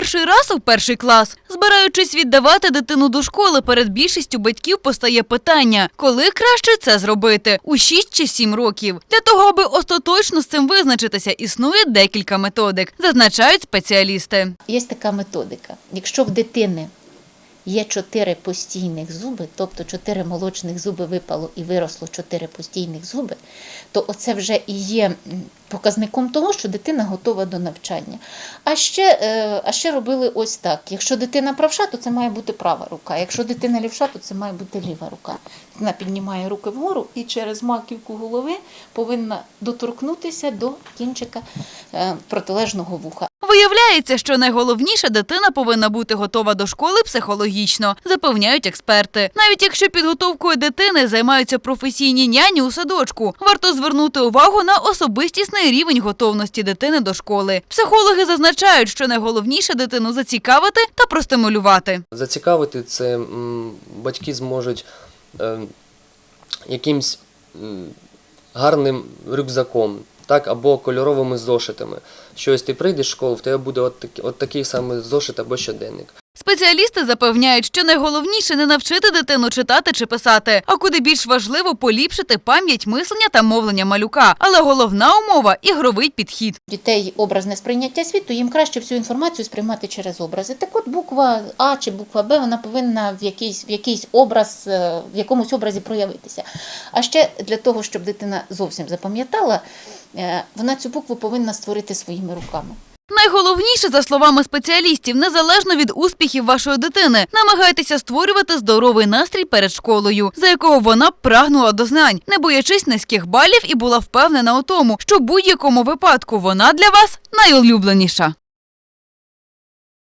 перший раз у перший клас. Збираючись віддавати дитину до школи, перед більшістю батьків постає питання, коли краще це зробити у 6 чи 7 років. Для того, аби остаточно з цим визначитися, існує декілька методик, зазначають спеціалісти. Є така методика. Якщо в дитини є чотири постійних зуби, тобто чотири молочних зуби випало і виросло чотири постійних зуби, то оце вже і є показником того, що дитина готова до навчання. А ще, е, а ще робили ось так: якщо дитина правша, то це має бути права рука. Якщо дитина лівша, то це має бути ліва рука. Вона піднімає руки вгору і через маківку голови повинна доторкнутися до кінчика е, протилежного вуха. Виявляється, що найголовніше дитина повинна бути готова до школи психологічно, запевняють експерти. Навіть якщо підготовкою дитини займаються професійні няні у садочку, варто звернути увагу на особистісний рівень готовності дитини до школи. Психологи зазначають, що найголовніше дитину зацікавити та простимулювати. Зацікавити це батьки зможуть е, якимсь гарним рюкзаком, так, або кольоровими зошитами. Що ось ти прийдеш в школу, в тебе буде от, такі- от такий самий зошит або щоденник. Спеціалісти запевняють, що найголовніше не навчити дитину читати чи писати, а куди більш важливо поліпшити пам'ять мислення та мовлення малюка. Але головна умова ігровий підхід. дітей образне сприйняття світу, їм краще всю інформацію сприймати через образи. Так от буква А чи буква Б вона повинна в якийсь, в якийсь образ, е, в якомусь образі проявитися. А ще для того, щоб дитина зовсім запам'ятала, вона цю букву повинна створити своїми руками. Найголовніше, за словами спеціалістів, незалежно від успіхів вашої дитини, намагайтеся створювати здоровий настрій перед школою, за якого вона прагнула до знань, не боячись низьких балів і була впевнена у тому, що в будь-якому випадку вона для вас найулюбленіша.